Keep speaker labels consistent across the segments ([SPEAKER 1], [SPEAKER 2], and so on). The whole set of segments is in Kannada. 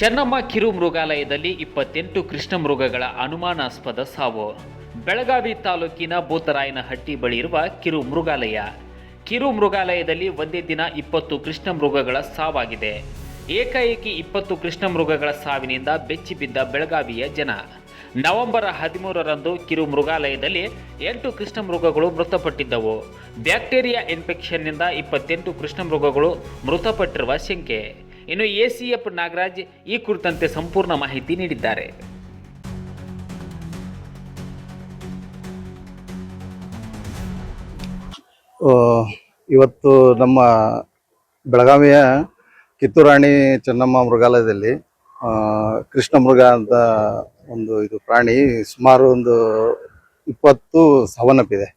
[SPEAKER 1] ಚೆನ್ನಮ್ಮ ಕಿರು ಮೃಗಾಲಯದಲ್ಲಿ ಇಪ್ಪತ್ತೆಂಟು ಕೃಷ್ಣ ಮೃಗಗಳ ಅನುಮಾನಾಸ್ಪದ ಸಾವು. ಬೆಳಗಾವಿ ತಾಲೂಕಿನ ಭೂತರಾಯನಹಟ್ಟಿ ಬಳಿ ಇರುವ ಕಿರು ಮೃಗಾಲಯ. ಕಿರು ಮೃಗಾಲಯದಲ್ಲಿ ಒಂದೇ ದಿನ ಇಪ್ಪತ್ತು ಕೃಷ್ಣ ಮೃಗಗಳ ಸಾವಾಗಿದೆ. ಏಕಾಏಕಿ ಇಪ್ಪತ್ತು ಕೃಷ್ಣ ಮೃಗಗಳ ಸಾವಿನಿಂದ ಬೆಚ್ಚಿಬಿದ್ದ ಬೆಳಗಾವಿಯ ಜನ. ನವೆಂಬರ್ ಹದಿಮೂರರಂದು ಕಿರು ಮೃಗಾಲಯದಲ್ಲಿ ಎಂಟು ಕೃಷ್ಣ ಮೃಗಗಳು ಮೃತಪಟ್ಟಿದ್ದವು. ಬ್ಯಾಕ್ಟೀರಿಯಾ ಇನ್ಫೆಕ್ಷನ್ನಿಂದ ಇಪ್ಪತ್ತೆಂಟು ಕೃಷ್ಣ ಮೃಗಗಳು ಮೃತಪಟ್ಟಿರುವ ಶಂಕೆ. ಇನ್ನು ಎಸಿಎಫ್ ನಾಗರಾಜ್ ಈ ಕುರಿತಂತೆ ಸಂಪೂರ್ಣ ಮಾಹಿತಿ ನೀಡಿದ್ದಾರೆ.
[SPEAKER 2] ಇವತ್ತು ನಮ್ಮ ಬೆಳಗಾವಿಯ ಕಿತ್ತೂರಾಣಿ ಚೆನ್ನಮ್ಮ ಮೃಗಾಲಯದಲ್ಲಿ ಕೃಷ್ಣ ಮೃಗ ಅಂತ ಒಂದು ಇದು ಪ್ರಾಣಿ ಸುಮಾರು ಒಂದು ಇಪ್ಪತ್ತು ಸಾವನ್ನಪ್ಪಿದೆ.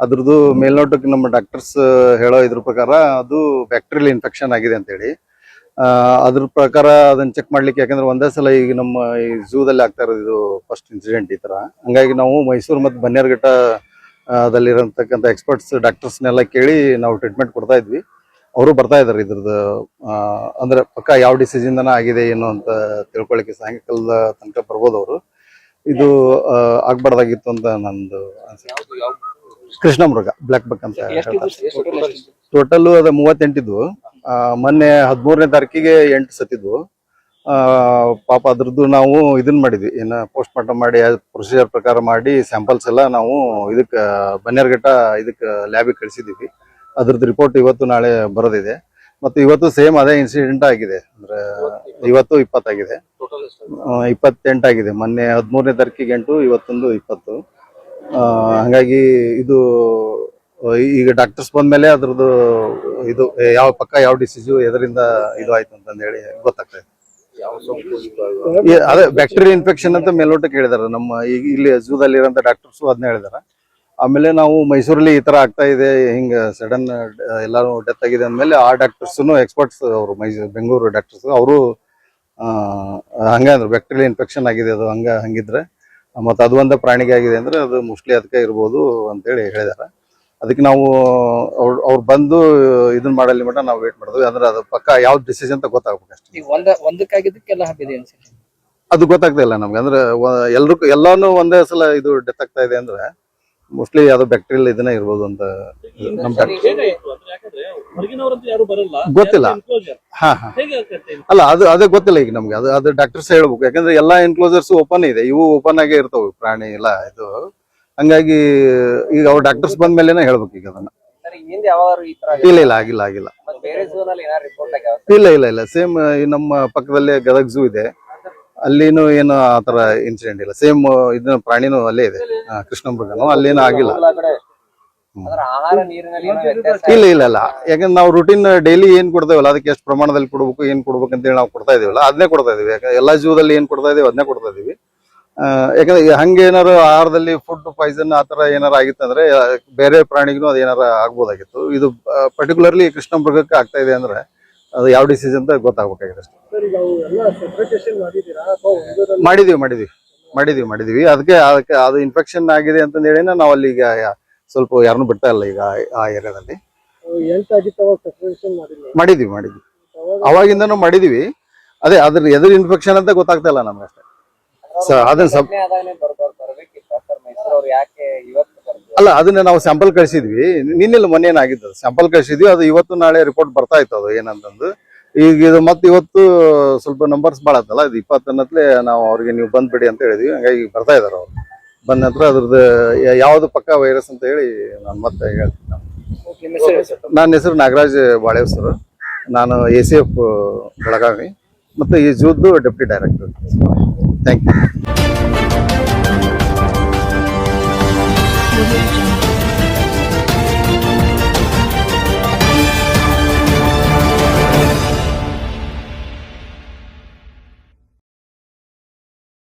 [SPEAKER 2] ಅದ್ರದ್ದು ಮೇಲ್ನೋಟಕ್ಕೆ ನಮ್ಮ ಡಾಕ್ಟರ್ಸ್ ಹೇಳೋ ಇದ್ರ ಪ್ರಕಾರ ಅದು ಬ್ಯಾಕ್ಟೀರಿಯಲ್ ಇನ್ಫೆಕ್ಷನ್ ಆಗಿದೆ ಅಂತೇಳಿ. ಅದ್ರ ಪ್ರಕಾರ ಅದನ್ನ ಚೆಕ್ ಮಾಡ್ಲಿಕ್ಕೆ ಯಾಕಂದ್ರೆ ಒಂದೇ ಸಲ ಈಗ ನಮ್ಮ ಈ ಝೂದಲ್ಲಿ ಆಗ್ತಾ ಇರೋದು ಇದು ಫಸ್ಟ್ ಇನ್ಸಿಡೆಂಟ್ ಈ ತರ. ಹಂಗಾಗಿ ನಾವು ಮೈಸೂರು ಮತ್ತು ಬನ್ನೇರ್ಘಟ್ಟ ದಲ್ಲಿರತಕ್ಕಂಥ ಎಕ್ಸ್ಪರ್ಟ್ಸ್ ಡಾಕ್ಟರ್ಸ್ನೆಲ್ಲ ಕೇಳಿ ನಾವು ಟ್ರೀಟ್ಮೆಂಟ್ ಕೊಡ್ತಾ ಇದ್ವಿ. ಅವರು ಬರ್ತಾ ಇದಾರೆ ಇದ್ರದ್ದು ಅಂದ್ರೆ ಪಕ್ಕ ಯಾವ ಡಿಸೀಸ್ ಇಂದನ ಆಗಿದೆ ಏನು ಅಂತ ತಿಳ್ಕೊಳ್ಳಿಕ್ಕೆ ಸಾಯಂಕಾಲದ ತನಕ ಬರ್ಬೋದು ಅವರು. ಇದು ಆಗ್ಬಾರ್ದಾಗಿತ್ತು ಅಂತ ನಂದು ಕೃಷ್ಣ ಮೃಗ ಬ್ಲಾಕ್ ಬಕ್ ಅಂತ ಟೋಟಲ್ ಅದ ಮೂವತ್ತೆಂಟಿದ್ವು ಮೊನ್ನೆ ಹದಿಮೂರನೇ ತಾರೀಕಿಗೆ ಎಂಟು ಸತ್ತಿದ್ವು ಆ, ಪಾಪ ಅದ್ರದ್ದು ನಾವು ಇದನ್ನ ಮಾಡಿದ್ವಿ. ಏನ ಪೋಸ್ಟ್ ಮಾರ್ಟಮ್ ಮಾಡಿ ಪ್ರೊಸೀಜರ್ ಪ್ರಕಾರ ಮಾಡಿ ಸ್ಯಾಂಪಲ್ಸ್ ಎಲ್ಲ ನಾವು ಇದಕ್ಕೆ ಬನ್ನೇರ್ಘಟ್ಟ ಇದಕ್ಕೆ ಲ್ಯಾಬಿಗೆ ಕಳಿಸಿದ್ದೀವಿ ಅದ್ರದ್ದು ರಿಪೋರ್ಟ್ ಇವತ್ತು ನಾಳೆ ಬರೋದಿದೆ. ಮತ್ತು ಇವತ್ತು ಸೇಮ್ ಅದೇ ಇನ್ಸಿಡೆಂಟ್ ಆಗಿದೆ. ಅಂದ್ರೆ ಇವತ್ತು ಇಪ್ಪತ್ತಾಗಿದೆ. ಇಪ್ಪತ್ತೆಂಟಾಗಿದೆ ಮೊನ್ನೆ ಹದಿಮೂರನೇ ತಾರೀಕಿಗೆ ಎಂಟು ಇವತ್ತೊಂದು ಇಪ್ಪತ್ತು. ಆ, ಹಂಗಾಗಿ ಇದು ಈಗ ಡಾಕ್ಟರ್ಸ್ ಬಂದ್ಮೇಲೆ ಅದ್ರದ್ದು ಇದು ಯಾವ ಪಕ್ಕ ಯಾವ ಡಿಸೀಸು ಎದರಿಂದ ಇದು ಆಯ್ತು ಅಂತಂದು ಹೇಳಿ ಗೊತ್ತಾಗ್ತದೆ ಅದೇ? ಬ್ಯಾಕ್ಟೀರಿಯಾ ಇನ್ಫೆಕ್ಷನ್ ಅಂತ ಮೇಲ್ನೋಟಕ್ಕೆ ಹೇಳಿದಾರೆ. ನಮ್ಮ ಈಗ ಇಲ್ಲಿ ಜೂದಲ್ಲಿ ಇರೋಂಥ ಡಾಕ್ಟರ್ಸು ಅದನ್ನ ಹೇಳಿದಾರೆ. ಆಮೇಲೆ ನಾವು ಮೈಸೂರಲ್ಲಿ ಈ ತರ ಆಗ್ತಾ ಇದೆ ಹಿಂಗ ಸಡನ್ ಎಲ್ಲಾರು ಡೆತ್ ಆಗಿದೆ ಅಂದ್ಮೇಲೆ ಆ ಡಾಕ್ಟರ್ಸ್ನು ಎಕ್ಸ್ಪರ್ಟ್ಸ್ ಅವರು ಮೈಸೂರು ಬೆಂಗಳೂರು ಡಾಕ್ಟರ್ಸ್ ಅವರು ಹಂಗೆ ಅಂದ್ರೆ. ಬ್ಯಾಕ್ಟೀರಿಯಾ ಇನ್ಫೆಕ್ಷನ್ ಆಗಿದೆ ಅದು ಹಂಗ ಹಂಗಿದ್ರೆ. ಮತ್ತೆ ಅದು ಒಂದ ಪ್ರಾಣಿಗೆ ಆಗಿದೆ ಅಂದ್ರೆ ಅದು ಮೋಸ್ಟ್ಲಿ ಅದಕ್ಕೆ ಇರ್ಬೋದು ಅಂತೇಳಿ ಹೇಳಿದಾರೆ. ಅದಕ್ಕೆ ನಾವು ಅವ್ರು ಅವ್ರು ಬಂದು ಇದನ್ನ ಮಾಡಲಿ ಮಟ್ಟ ನಾವು ವೇಟ್ ಮಾಡಿದ್ವಿ ಅಂದ್ರೆ ಅದು ಪಕ್ಕ ಯಾವ್ದು ಡಿಸಿಷನ್ ಅಂತ ಗೊತ್ತಾಗ್ಬೇಕು ಅಷ್ಟೇ.
[SPEAKER 3] ಈಗ ಒಂದ ಒಂದಕ್ಕಾಗಿದ್ದಕ್ಕೆಲ್ಲ ಹಾಕಿದೆ ಅನ್ಸುತ್ತೆ.
[SPEAKER 2] ಅದು ಗೊತ್ತಾಗ್ತಾ ಇಲ್ಲ ನಮ್ಗೆ. ಅಂದ್ರೆ ಎಲ್ರಿಗೂ ಎಲ್ಲಾನು ಒಂದೇ ಸಲ ಇದು ಡೆತ್ ಆಗ್ತಾ ಇದೆ ಅಂದ್ರೆ ಮೋಸ್ಟ್ಲಿ ಯಾವ್ದು ಬ್ಯಾಕ್ಟೀರಿಯಲ್ ಇದನ್ನ ಇರ್ಬೋದು ಅಂತ ನಮ್ ಡಾಕ್ಟರ್
[SPEAKER 4] ಹೇಗಾಯ್ತು ಯಾಕಂದ್ರೆ ಹೊರಗಿನವರಂತೂ ಯಾರು ಬರಲ್ಲ
[SPEAKER 2] ಗೊತ್ತಿಲ್ಲ. ಹಾ ಹಾ. ಅಲ್ಲ ಅದು ಅದೇ ಗೊತ್ತಿಲ್ಲ ಈಗ ನಮ್ಗೆ. ಅದು ಅದು ಡಾಕ್ಟರ್ಸ್ ಹೇಳ್ಬೇಕು. ಯಾಕಂದ್ರೆ ಎಲ್ಲಾ ಎನ್ಕ್ಲೋಸರ್ಸ್ ಓಪನ್ ಇದೆ. ಇವು ಓಪನ್ ಆಗೇ ಇರ್ತಾವೆ. ಪ್ರಾಣಿ ಎಲ್ಲ ಇದು. ಹಂಗಾಗಿ ಈಗ ಅವ್ರು ಡಾಕ್ಟರ್ಸ್ ಬಂದ ಮೇಲೆನೆ ಹೇಳ್ಬೇಕು ಈಗ ಅದನ್ನ. ಇಲ್ಲ ಇಲ್ಲ ಆಗಿಲ್ಲ ಆಗಿಲ್ಲ. ಇಲ್ಲ ಇಲ್ಲ ಇಲ್ಲ. ಸೇಮ್ ನಮ್ಮ ಪಕ್ಕದಲ್ಲೇ ಗದಗ ಝೂ ಇದೆ. ಅಲ್ಲಿನೂ ಏನು ಆ ತರ ಇನ್ಸಿಡೆಂಟ್ ಇಲ್ಲ. ಸೇಮ್ ಇದನ್ನ ಪ್ರಾಣಿನೂ ಅಲ್ಲೇ ಇದೆ. ಕೃಷ್ಣಮೃಗನು ಕೃಷ್ಣ ಮೃಗನು ಅಲ್ಲೇನು ಆಗಿಲ್ಲ. ಇಲ್ಲ ಇಲ್ಲ ಇಲ್ಲ. ಯಾಕಂದ್ರೆ ನಾವು ರುಟೀನ್ ಡೈಲಿ ಏನ್ ಕೊಡ್ತೇವಲ್ಲ ಅದಕ್ಕೆ ಎಷ್ಟು ಪ್ರಮಾಣದಲ್ಲಿ ಕೊಡ್ಬೇಕು ಏನ್ ಕೊಡ್ಬೇಕು ಅಂತೇಳಿ ನಾವು ಕೊಡ್ತಾ ಇದೀವಲ್ಲ ಅದನ್ನೇ ಕೊಡ್ತಾ ಇದೀವಿ. ಯಾಕಂದ್ರೆ ಎಲ್ಲಾ ಜೀವದಲ್ಲಿ ಏನ್ ಕೊಡ್ತಾ ಇದೀವಿ ಅದನ್ನೇ ಕೊಡ್ತಾ ಇದೀವಿ. ಯಾಕಂದ್ರೆ ಹಂಗೆ ಏನಾರು ಆಹಾರದಲ್ಲಿ ಫುಡ್ ಪಾಯ್ಸನ್ ಆತರ ತರ ಏನಾರ ಆಗಿತ್ತಂದ್ರೆ ಆ, ಬೇರೆ ಪ್ರಾಣಿಗೂ ಅದು ಏನಾರ ಆಗ್ಬೋದಾಗಿತ್ತು. ಇದು ಪರ್ಟಿಕ್ಯುಲರ್ಲಿ ಕೃಷ್ಣ ಮೃಗಕ್ಕೆ ಆಗ್ತಾ ಇದೆ ಅಂದ್ರೆ ಅದು ಯಾವ ಡಿಸೀಸ್ ಅಂತ ಗೊತ್ತಾಗ್ಬೇಕಾಗಿದೆ ಅಷ್ಟೇ. ಮಾಡಿದೀವಿ ಮಾಡಿದೀವಿ. ಮಾಡಿದೀವಿ ಮಾಡಿದೀವಿ. ಅದಕ್ಕೆ ಅದಕ್ಕೆ ಅದು ಇನ್ಫೆಕ್ಷನ್ ಆಗಿದೆ ಅಂತ ಹೇಳಿ ನಾವು ಅಲ್ಲಿ ಈಗ ಸ್ವಲ್ಪ ಯಾರನ್ನು ಬಿಡ್ತಾ ಇಲ್ಲ ಈಗ ಆ ಏರಿಯಾದಲ್ಲಿ. ಮಾಡಿದೀವಿ ಮಾಡಿದ್ವಿ. ಅವಾಗಿಂದನೂ ಮಾಡಿದೀವಿ. ಅದೇ ಅದ್ರ ಎದುರು ಇನ್ಫೆಕ್ಷನ್ ಅಂತ ಗೊತ್ತಾಗ್ತಾ ಇಲ್ಲ ನಮ್ಗೆ ಅಷ್ಟೇ. ಅದನ್ನ ಸಬ್ ಅಲ್ಲ ಅದನ್ನ ನಾವು ಸ್ಯಾಂಪಲ್ ಕಳಿಸಿದ್ವಿ. ನಿನ್ನೆಲ್ಲ ಮೊನ್ನೆ ಏನಾಗಿದ್ದು ಸ್ಯಾಂಪಲ್ ಕಳಿಸಿದ್ವಿ ಅದು ಇವತ್ತು ನಾಳೆ ರಿಪೋರ್ಟ್ ಬರ್ತಾ ಇತ್ತು ಅದು ಏನಂತಂದು. ಈಗ ಇದು ಮತ್ತೆ ಇವತ್ತು ಸ್ವಲ್ಪ ನಂಬರ್ಸ್ ಭಾಳ ಅದಲ್ಲ ಇದು ಇಪ್ಪತ್ತನ್ನತ್ಲೆ ನಾವು ಅವ್ರಿಗೆ ನೀವು ಬಂದ್ಬಿಡಿ ಅಂತ ಹೇಳಿದ್ವಿ. ಹಂಗಾಗಿ ಬರ್ತಾ ಇದಾರೆ ಅವ್ರು. ಬಂದ ನಂತರ ಅದ್ರದ್ದು ಯಾವ್ದು ಪಕ್ಕ ವೈರಸ್ ಅಂತ ಹೇಳಿ ನಾನು ಮತ್ತೆ ಹೇಳ್ತೀನಿ ನಾನು. ನನ್ನ ಹೆಸರು ನಾಗರಾಜ್ ಬಾಳೆವ್ ಸರ್. ನಾನು ಎ ಸಿ ಎಫ್ ಬೆಳಗಾವಿ. ಮತ್ತು ಈ ಜೂದ್ದು ಡೆಪ್ಟಿ ಡೈರೆಕ್ಟರ್ ಥ್ಯಾಂಕ್ ಯು.